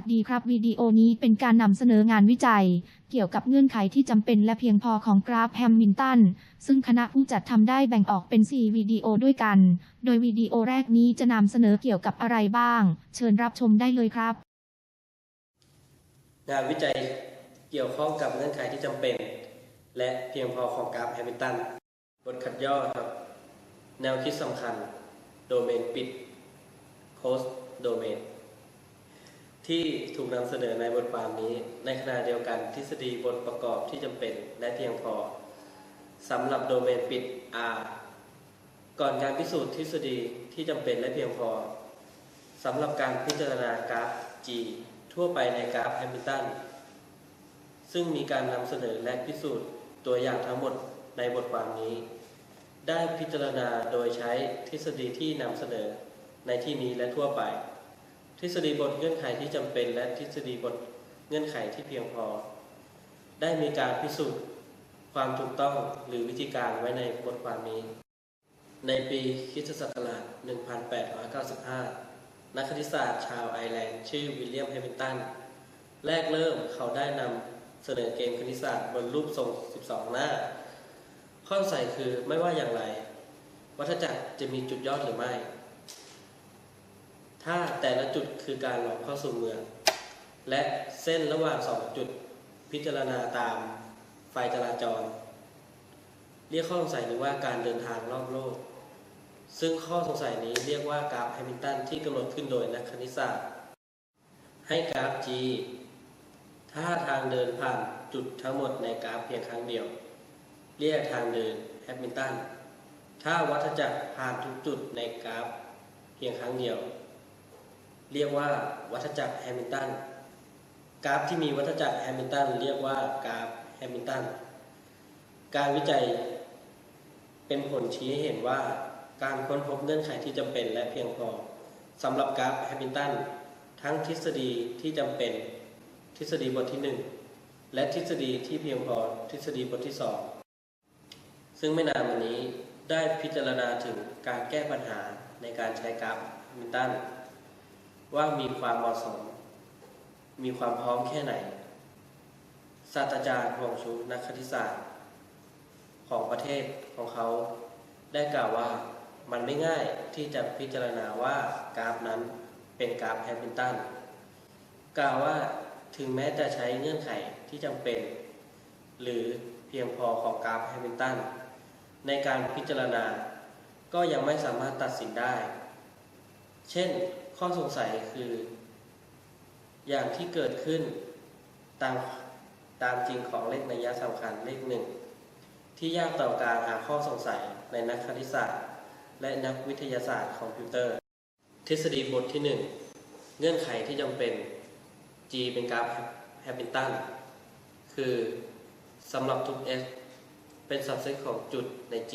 วัสดีครับวิดีโอนี้เป็นการนำเสนองานวิจัย เกี่ยวกับเงื่อนไขที่จำเป็นและเพียงพอของกราฟแฮมมินตัน ซึ่งคณะผู้จัดทำได้แบ่งออกเป็น 4 วิดีโอด้วยกัน โดยวิดีโอแรกนี้จะนำเสนอเกี่ยวกับอะไรบ้าง เชิญรับชมได้เลยครับ งานวิจัยเกี่ยวข้องกับเงื่อนไขที่จำเป็น และเพียงพอของกราฟแฮมมิลตัน บทขัดย่อครับ แนวคิดสำคัญ โดเมนปิด Close Domain ที่ถูกนำเสนอในบทความนี้ ในขณะเดียวกันทฤษฎีบทประกอบที่จำเป็นและเพียงพอสำหรับโดเมนปิด R ก่อนการพิสูจน์ทฤษฎีที่จำเป็นและเพียงพอสำหรับการพิจารณากราฟ G ทั่วไปในกราฟแฮมิลตันซึ่งมีการนำเสนอและพิสูจน์ตัวอย่างทั้งหมดในบทความนี้ ได้พิจารณาโดยใช้ทฤษฎีที่นำเสนอในที่นี้และทั่วไป ทฤษฎีบทเงื่อนไขที่จำเป็น และทฤษฎีบทเงื่อนไขที่เพียงพอ ได้มีการพิสูจน์ความถูกต้องหรือวิธีการไว้ในบทความนี้ ในปีคิสตศักราช 1895 นักคณิตศาสตร์ชาวไอร์แลนด์ชื่อวิลเลียมแฮมิลตัน แรกเริ่มเขาได้นำเสนอเกมคณิตศาสตร์บนรูปทรง 12 หน้า ข้อสงสัยคือไม่ว่าอย่างไร วัฏจักรจะมีจุดยอดหรือไม่ ถ้าแต่ละจุดคือการหลอกเข้าสู่เมือง และเส้นระหว่างสองจุดพิจารณาตามไฟจราจร เรียกข้อสงสัยนี้ว่าการเดินทางรอบโลก ซึ่งข้อสงสัยนี้เรียกว่ากราฟแฮมิลตันที่กำหนดขึ้นโดยนักคณิตศาสตร์ ให้กราฟ G ถ้าทางเดินผ่านจุดทั้งหมดในกราฟเพียงครั้งเดียว เรียกทางเดินแฮมิลตันถ้าวัฏจักรผ่านทุกจุดในกราฟ เพียงครั้งเดียว เรียกว่าวัฏจักรแฮมิลตันกราฟที่มีวัฏจักรแฮมิลตันเรียกว่ากราฟแฮมิลตันการวิจัยเป็นผลชี้ให้เห็นว่าการค้นพบเงื่อนไขที่จำเป็นและเพียงพอสำหรับกราฟแฮมิลตันทั้งทฤษฎีที่จำเป็นทฤษฎีบทที่ 1 และทฤษฎีที่เพียงพอทฤษฎีบทที่ 2 ซึ่งไม่นานมานี้ได้พิจารณาถึงการแก้ปัญหาในการใช้กราฟแฮมิลตัน ว่ามีความเหมาะสม มีความพร้อมแค่ไหน ศาสตราจารย์ฮวงชูนักคณิตศาสตร์ ของประเทศของเขาได้กล่าวว่ามันไม่ง่ายที่จะพิจารณาว่ากราฟนั้นเป็นกราฟแฮมิลตันกล่าวว่าถึงแม้จะใช้เงื่อนไขที่จำเป็น หรือเพียงพอของกราฟแฮมิลตันในการพิจารณา ก็ยังไม่สามารถตัดสินได้ เช่นข้อสงสัยคือ อย่างที่เกิดขึ้นตามตามจริงของเลขนัยสำคัญเลขหนึ่งที่ยากต่อการหาข้อสงสัยในนักคณิตศาสตร์ และนักวิทยาศาสตร์คอมพิวเตอร์ ทฤษฎีบทที่ 1 เงื่อนไขที่จำเป็น G เป็นกราฟแฮมิลตันคือสำหรับทุก s เป็นสับเซตของจุดใน G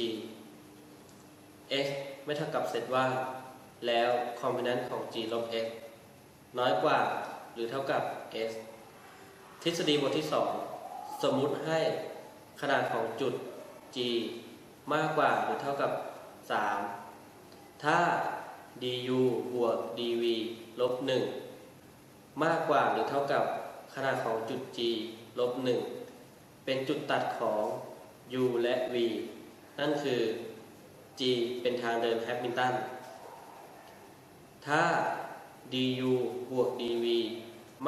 x ไม่เท่ากับเซตว่าง แล้วคอม b พ n น n นของ G ลบ x น้อยกว่าหรือเท่ากับ s ทฤษฎีบทที่ 2 สมมุติให้ขนาดของจุด G มากกว่าหรือเท่ากับ 3 ถ้า du บวก dv ลบ 1 มากกว่าหรือเท่ากับขนาดของจุด G ลบ 1 เป็นจุดตัดของ u และ v นั่นคือ G เป็นทางเดินแฮมิลตัน ถ้า du บวก dv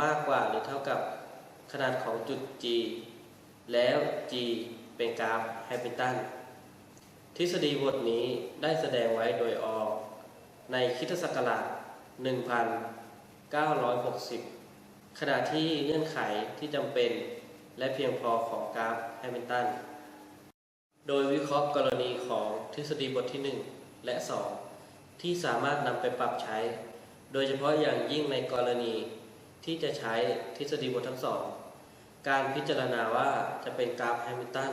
มากกว่าหรือเท่ากับขนาดของจุด G แล้ว G เป็นกราฟแฮมิลตันทฤษฎีบทนี้ได้แสดงไว้โดยออในคริสตศักราช1960 ขณะที่เงื่อนไขที่จำเป็นและเพียงพอของกราฟแฮมิลตัน โดยวิเคราะห์กรณีของทฤษฎีบทที่ 1 และ 2 ที่สามารถนำไปปรับใช้ โดยเฉพาะอย่างยิ่งในกรณีที่จะใช้ทฤษฎีบททั้งสอง การพิจารณาว่าจะเป็นกราฟแฮมิลตัน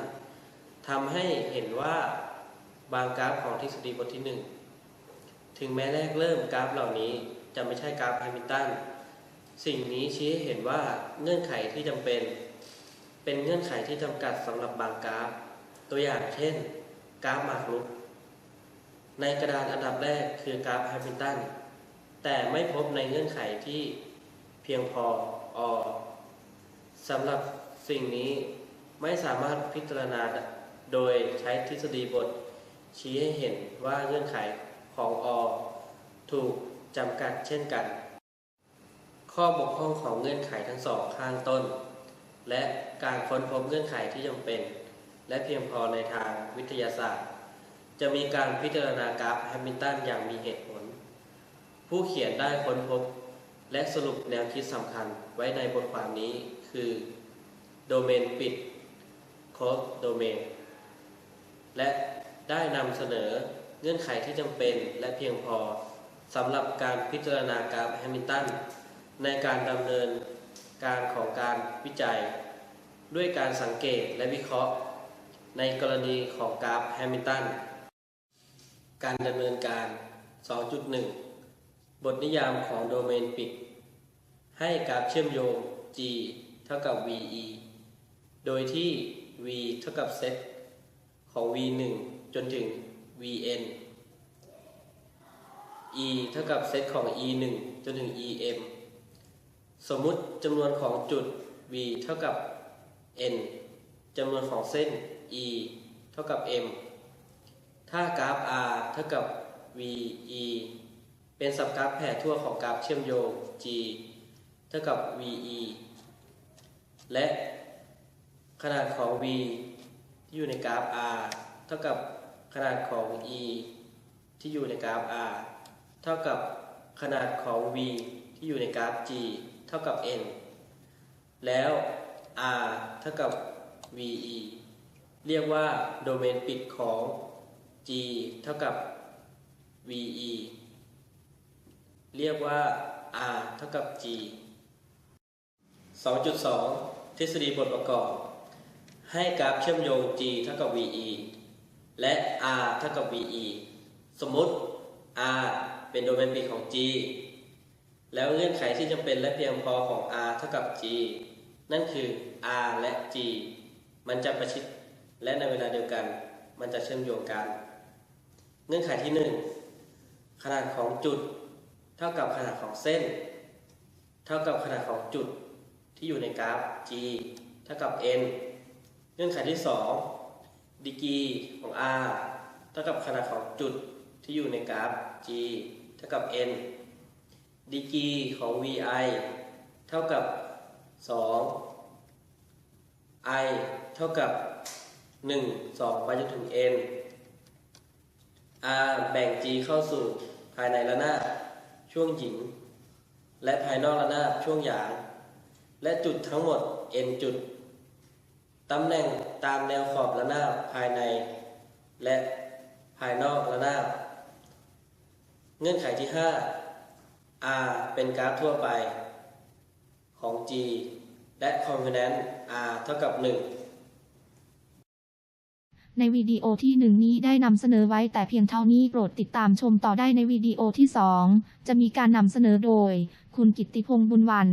ทำให้เห็นว่าบางกราฟของทฤษฎีบทที่ 1 ถึงแม้แรกเริ่มกราฟเหล่านี้จะไม่ใช่กราฟแฮมิลตันสิ่งนี้ชี้ให้เห็นว่าเงื่อนไขที่จำเป็น เป็นเงื่อนไขที่จำกัดสำหรับบางกราฟ ตัวอย่างเช่น กราฟหมากรุก ในกระดานอันดับแรกคือกราฟแฮมิลตันแต่ไม่พบในเงื่อนไขที่เพียงพออสำหรับสิ่งนี้ไม่สามารถพิจารณาโดยใช้ทฤษฎีบท ชี้ให้เห็นว่าเงื่อนไขของอถูกจำกัดเช่นกัน ข้อบกพร่องของเงื่อนไขทั้งสองข้างต้น และการค้นพบเงื่อนไขที่จำเป็น และเพียงพอในทางวิทยาศาสตร์ จะมีการพิจารณากราฟแฮมิลตันอย่างมีเหตุผล ผู้เขียนได้ค้นพบ และสรุปแนวคิดสำคัญไว้ในบทความนี้คือโดเมนปิด closed domain และได้นำเสนอเงื่อนไขที่จำเป็นและเพียงพอสำหรับการพิจารณากราฟแฮมิลตันในการดำเนินการของการวิจัย ด้วยการสังเกตและวิเคราะห์ ในกรณีของกราฟแฮมิลตัน การดำเนินการ 2.1 บทนิยามของโดเมนปิด ให้กราฟเชื่อมโยง G เท่ากับ VE โดยที่ V เท่ากับเซตของ V1 จนถึง Vn E เท่ากับเซตของ E1 จนถึง Em สมมุติจำนวนของจุด V เท่ากับ n จำนวนของเส้น E เท่ากับ m ถ้ากราฟ R เท่ากับ VE เป็นสับกราฟแผ่ทั่วของกราฟเชื่อมโยง G เท่ากับ VE และขนาดของ V ที่อยู่ในกราฟ R เท่ากับขนาดของ E ที่อยู่ในกราฟ R เท่ากับขนาดของ V ที่อยู่ในกราฟ G เท่ากับ n แล้ว R เท่ากับ VE เรียกว่าโดเมนปิดของ G เท่ากับ VE เรียกว่า R เท่ากับ G 2.2 ทฤษฎีบทประกอบ ให้กราฟเชื่อมโยง G เท่ากับ VE และ R เท่ากับ VE สมมติ R เป็นโดเมนปิดของ G แล้วเงื่อนไขที่จำเป็นและเพียงพอของ R เท่ากับ G นั่นคือ R และ G มันจะประชิดและในเวลาเดียวกัน มันจะเชื่อมโยงกัน เงื่อนไขที่ 1 ขนาดของจุด เท่ากับขนาดของเส้น เท่ากับขนาดของจุดที่อยู่ในกราฟ G เท่ากับ n เงื่อนไขที่ 2 ดีกีของ R เท่ากับขนาดของจุดที่อยู่ในกราฟ G เท่ากับ n ดีกีของ VI เท่ากับ 2 i เท่ากับ 1 2 ไปจนถึง n r แบ่ง g เข้าสู่ภายในระนาบช่วงหญิง และภายนอกระนาบช่วงหยาง และจุดทั้งหมด n จุด ตำแหน่งตามแนวขอบระนาบภายใน และภายนอกระนาบ เงื่อนไขที่ 5 r เป็นกราฟทั่วไปของ g และ component r เท่ากับ 1 ในวิดีโอที่หนึ่งนี้ได้นำเสนอไว้แต่เพียงเท่านี้โปรดติดตามชมต่อได้ในวิดีโอที่สองจะมีการนำเสนอโดย คุณกิตติพงษ์บุญวัน